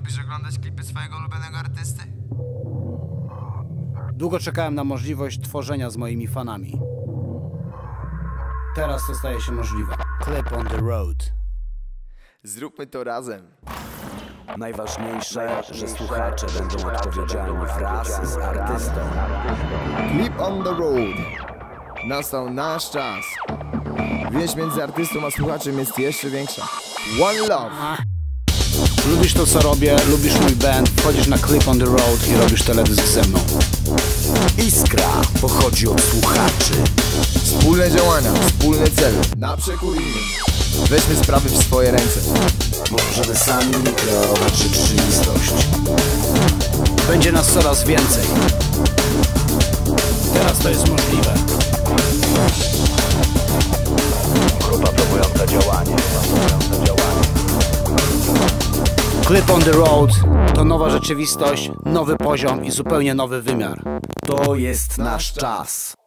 Lubisz oglądać klipy swojego ulubionego artysty? Długo czekałem na możliwość tworzenia z moimi fanami. Teraz to staje się możliwe. Clip on the road. Zróbmy to razem. Najważniejsze, że słuchacze będą odpowiedzialni wraz z artystą. Clip on the road. Nastał nasz czas. Więź między artystą a słuchaczem jest jeszcze większa. One love. Lubisz to co robię, lubisz mój band, wchodzisz na Clip on the road i robisz teledysk ze mną. Iskra pochodzi od słuchaczy. Wspólne działania, wspólny cel. Na przekór. Weźmy sprawy w swoje ręce. Możemy sami kreować rzeczywistość. Będzie nas coraz więcej. Teraz to jest możliwe. Clip on the road to nowa rzeczywistość, nowy poziom i zupełnie nowy wymiar. To jest nasz czas.